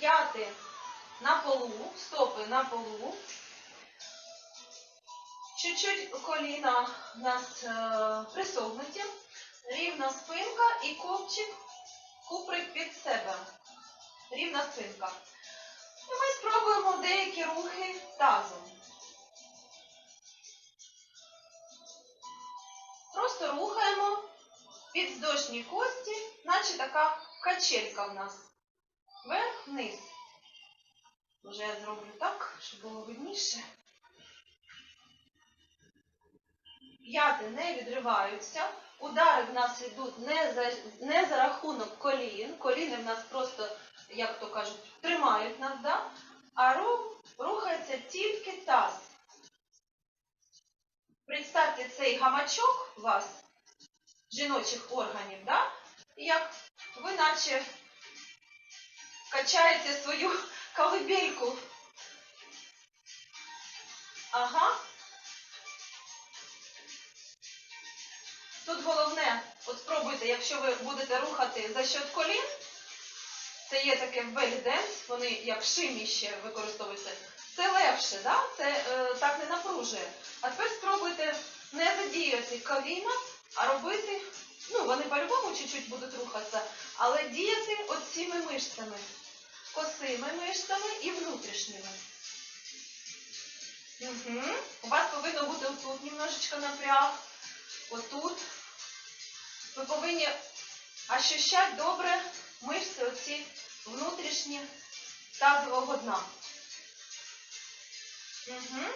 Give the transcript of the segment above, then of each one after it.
П'яти на полу, стопи на полу. Чуть-чуть коліна у нас е, присогнуті, рівна спинка і копчик, куприк під себе. Рівна спинка. І ми спробуємо деякі рухи тазом. Просто рухаємо підвздошні кості, наче така качелька в нас. Вверх-вниз. Може я зроблю так, щоб було видніше. П'яти не відриваються. Удари в нас йдуть не за, не за рахунок колін. Коліни в нас просто, як то кажуть, тримають нас, да? а рух рухається тільки таз. Представте цей гамачок у вас, жіночих органів, да? як ви наче качаєте свою колыбельку. Ага. Тут головне, от спробуйте, якщо ви будете рухати за счет колін, це є таке белі-денс, вони як шимі ще використовуються. Це легше, да? це е, так не напружує. А тепер спробуйте не задіяти коліна, а робити, ну вони по-любому чуть-чуть будуть рухатися, але діяти оціми мишцями, косими мишцями і внутрішніми. Угу. У вас повинно бути отут немножечко напряг, отут. Ви повинні ощущати добре мишці оці внутрішні тазового дна. Угу.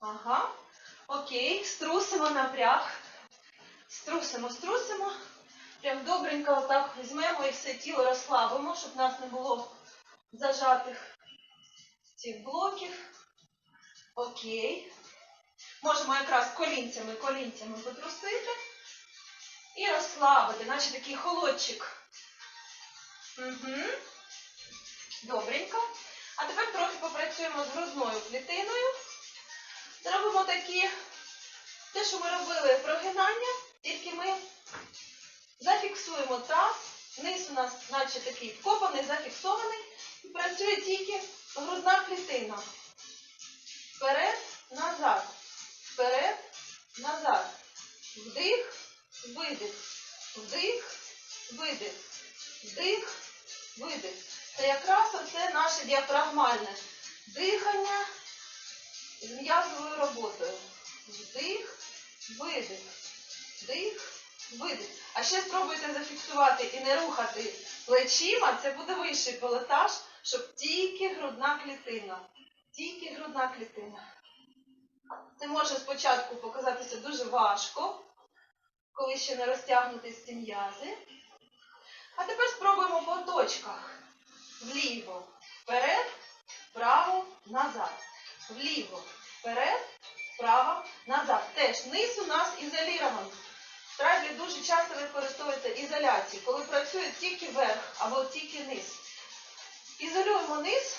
Ага. Окей, струсимо напряг. Струсимо, струсимо. Прям добренько отак візьмемо і все тіло розслабимо, щоб в нас не було зажатих цих блоків. Окей. Можемо якраз колінцями, колінцями потрусити і розслабити, наче такий холодчик. Угу. Добренько. А тепер трохи попрацюємо з грудною клітиною. Зробимо такі, те, що ми робили ми зафіксуємо таз. Низ у нас, наче такий вкопаний, зафіксований. І працює тільки грудна клітина. Вперед, назад. Вперед, назад. Вдих, видих. Вдих, видих. Вдих, видих. Це якраз оце наше діафрагмальне дихання з м'язовою роботою. Вдих, видих. Вдих, видих. А ще спробуйте зафіксувати і не рухати плечима. Це буде вищий пилотаж, щоб тільки грудна клітина. Тільки грудна клітина. Це може спочатку показатися дуже важко, коли ще не розтягнути ці м'язи. А тепер спробуємо по точках. Вліво, вперед, вправо, назад. Вліво, вперед, вправо, назад. Теж низ у нас ізолірований. Часто використовується ізоляції, коли працює тільки верх або тільки низ. Ізолюємо низ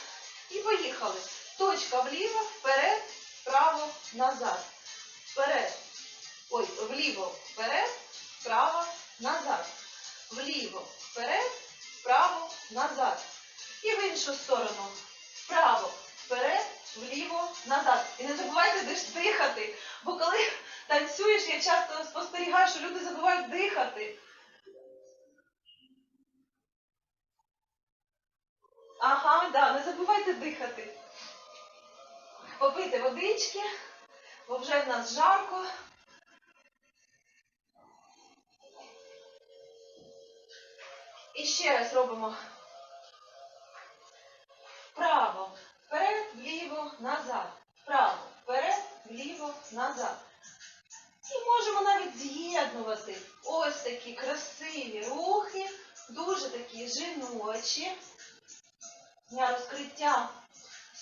і поїхали. Точка вліво, вперед, вправо, назад. Вперед. Ой, вліво, вперед, вправо, назад. Вліво, вперед, вправо, назад. І в іншу сторону. Вправо, вперед, вліво, назад. І не забувайте дихати. Бо коли танцюєш, я часто спостерігаю, що люди забувають дихати. Ага, да, не забувайте дихати. Попити водички, бо вже в нас жарко. І ще раз робимо вправо, вперед, вліво, назад. Вправо, вперед, вліво, назад. Жіночі для розкриття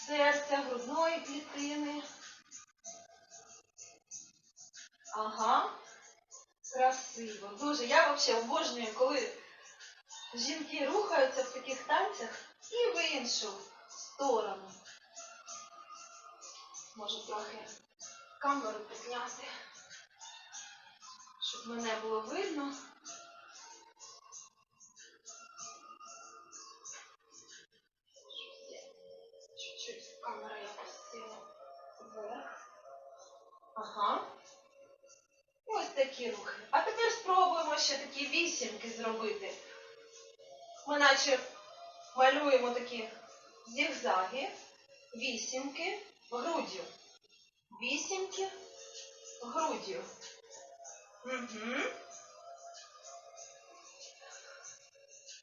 серця, грудної клітини. Ага, красиво. Дуже. Я взагалі обожнюю, коли жінки рухаються в таких танцях і в іншу сторону. Можу трохи камеру підняти, щоб мене було видно. Ага. Ось такі рухи. А тепер спробуємо ще такі вісімки зробити. Ми наче малюємо такі зігзаги, вісімки, груддю. Вісімки, груддю. Угу.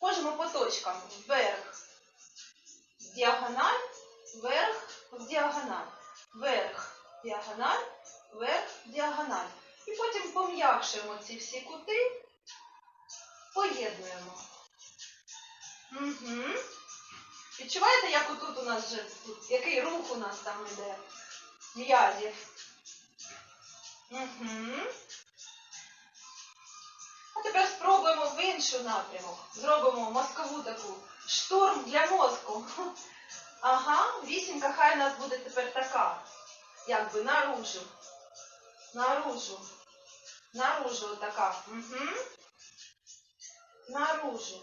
Можемо по точкам. Вверх, діагональ, вверх, в діагональ. Вверх, діагональ вверх, діагональ. І потім пом'якшуємо ці всі кути, поєднуємо. Угу. Відчуваєте, як отут у нас вже який рух у нас там іде? М'язів. Угу. А тепер спробуємо в інший напрямок. Зробимо мозкову таку штурм для мозку. Ага, вісімка хай у нас буде тепер така. Якби наружу. Наружу. Наружу така. Угу. Наружу.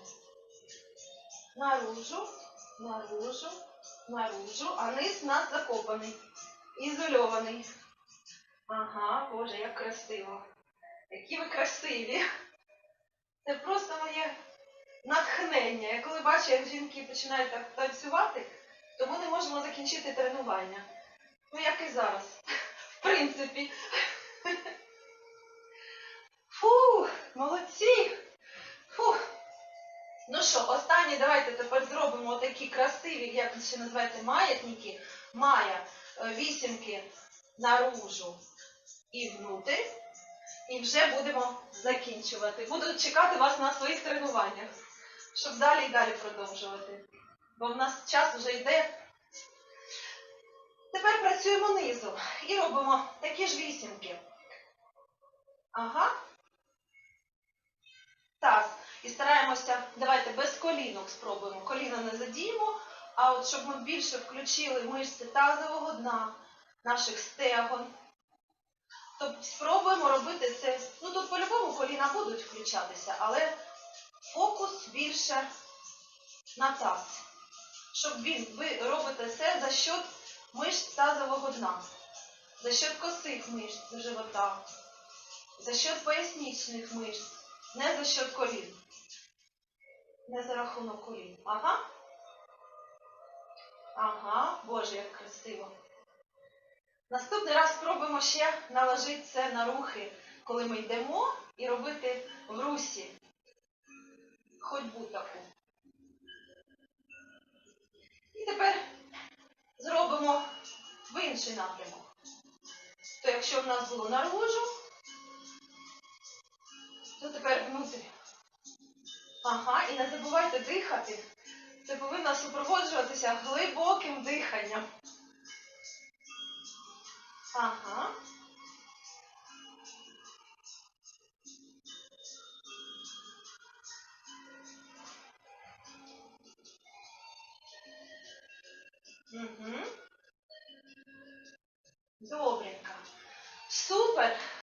Наружу. Наружу. Наружу. А низ у нас закопаний. Ізольований. Ага, Боже, як красиво. Які ви красиві. Це просто моє натхнення. Я коли бачу, як жінки починають так танцювати, то ми не можемо закінчити тренування. Ну, як і зараз. В принципі. Молодці. Фух. Ну що, останні давайте тепер зробимо такі красиві, як ще називається, маятники. Мая, е, вісімки наружу і внутрь. І вже будемо закінчувати. Буду чекати вас на своїх тренуваннях, щоб далі і далі продовжувати. Бо в нас час вже йде. Тепер працюємо низом і робимо такі ж вісімки. Ага. Так. І стараємося, давайте без колінок спробуємо. Коліна не задіємо, а от щоб ми більше включили мишці тазового дна, наших стегон. Тобто спробуємо робити це. Ну тут по-любому коліна будуть включатися, але фокус більше на таз. Щоб ви робите це за счет мишць тазового дна, за счет косих мишць живота, за счет пояснічних мишць, не за счет колін. Не за рахунок колін. Ага. Ага, Боже, як красиво. Наступний раз спробуємо ще наложити це на рухи, коли ми йдемо, і робити в русі ходьбу таку. І тепер зробимо в інший напрямок. То якщо в нас було наружу, то тепер внутрі. Ага, і не забувайте дихати. Це повинно супроводжуватися глибоким диханням. Ага.